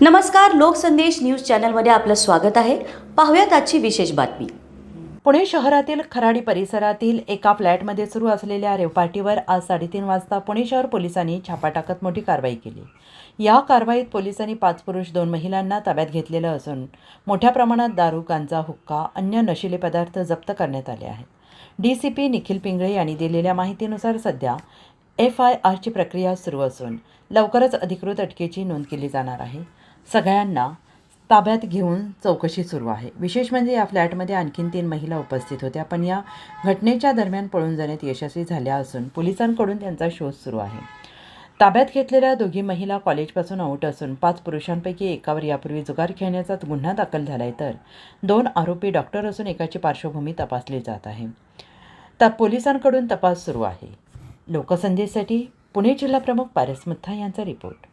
नमस्कार लोकसंदेश न्यूज चॅनलमध्ये आपलं स्वागत आहे. पाहूयात आजची विशेष बातमी. पुणे शहरातील खराडी परिसरातील एका फ्लॅटमध्ये सुरू असलेल्या रेवपाटीवर आज साडेतीन वाजता पुणे शहर पोलिसांनी छापा टाकत मोठी कारवाई केली. या कारवाईत पोलिसांनी पाच पुरुष दोन महिलांना ताब्यात घेतलेलं असून मोठ्या प्रमाणात दारू गांजा हुक्का अन्य नशिले पदार्थ जप्त करण्यात आले आहेत. D C P Nikhil Pingale यांनी दिलेल्या माहितीनुसार सध्या एफ आय आरची प्रक्रिया सुरू असून लवकरच अधिकृत अटकेची नोंद केली जाणार आहे. सगळ्यांना ताब्यात घेऊन चौकशी सुरू आहे. विशेष म्हणजे या फ्लॅटमध्ये आणखीन तीन महिला उपस्थित होत्या. पण या घटनेच्या दरम्यान पळून जाण्यात यशस्वी झाल्या असून पोलिसांकडून त्यांचा शोध सुरू आहे. ताब्यात घेतलेल्या दोघी महिला कॉलेजपासून आऊट असून पाच पुरुषांपैकी एकावर यापूर्वी जुगार खेळण्याचा गुन्हा दाखल झाला आहे तर दोन आरोपी डॉक्टर असून एकाची पार्श्वभूमी तपासली जात आहे. तर पोलिसांकडून तपास सुरू आहे. लोकसंदेशसाठी पुणे जिल्हा प्रमुख पारस मुथा यांचा रिपोर्ट.